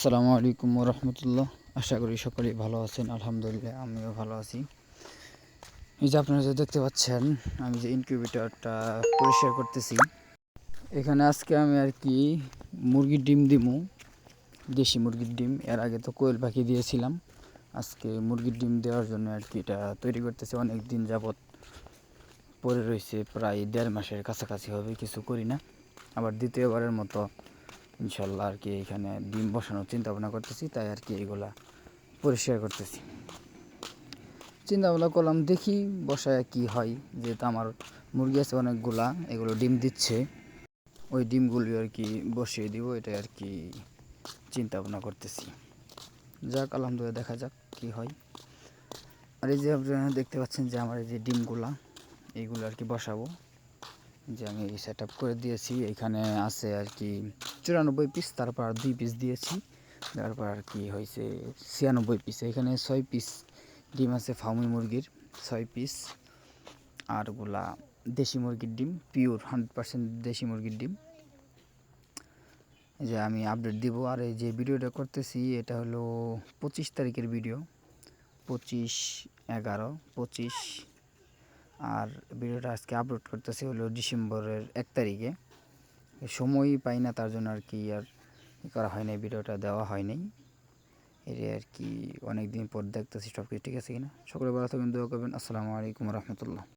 আসসালামু আলাইকুম রহমতুল্লাহ আশা করি সকলেই ভালো আছেন, আলহামদুলিল্লাহ আমিও ভালো আছি। এই যে আপনারা যে দেখতে পাচ্ছেন, আমি যে ইনকিউবেটরটা পরিষ্কার করতেছি, এখানে আজকে আমি আর কি মুরগির ডিম দিমু, দেশি মুরগির ডিম। এর আগে তো কোয়েল পাখি দিয়েছিলাম, আজকে মুরগির ডিম দেওয়ার জন্য আর কি এটা তৈরি করতেছি। অনেক দিন যাবৎ পড়ে রয়েছে, প্রায় দেড় মাসের কাছাকাছি হবে, কিছু করি না। আবার দ্বিতীয়বারের মতো ইনশাল্লাহ আর কি এখানে ডিম বসানোর চিন্তা ভাবনা করতেছি, তাই আর কি এগুলা পরিষ্কার করতেছি। চিন্তা ভাবনা করলাম, দেখি বসায় কি হয়। যেহেতু আমার মুরগি আছে অনেকগুলা, এগুলো ডিম দিচ্ছে। ওই ডিমগুলি আর কি বসিয়ে দিব এটা আর কি চিন্তা ভাবনা করতেছি। যাক, আলহামদুলিল্লাহ দেখা যাক কি হয়। আর এই যে আপনারা দেখতে পাচ্ছেন যে আমার এই যে ডিমগুলা এইগুলো আর কি বসাবো। যে আমি সেট করে দিয়েছি, এখানে আছে আর কি চুরানব্বই পিস তারপর দুই পিস দিয়েছি। তারপর আর কি হয়েছে ছিয়ানব্বই পিস এখানে ছয় পিস ডিম আছে ফার্মি মুরগির, ছয় পিস আর ওগুলা দেশি মুরগির ডিম পিওর হান্ড্রেড পার্সেন্ট দেশি মুরগির ডিম। যে আমি আপডেট দিব, আর এই যে ভিডিওটা করতেছি, এটা হলো পঁচিশ তারিখের ভিডিও, পঁচিশ এগারো, পঁচিশ আর ভিডিওটা আজকে আপলোড করতেছি হলো ডিসেম্বরের এক তারিখে। সময়ই পাই না, তার জন্য আর কি আর করা হয় নাই, ভিডিওটা দেওয়া হয় নাই। এর আর কি অনেক দিন পর দেখতেছি সব কিছু ঠিক আছে কিনা। সকলে ভালো থাকবেন, দোয়া করবেন। আসসালামু আলাইকুম রহমতুল্লাহ।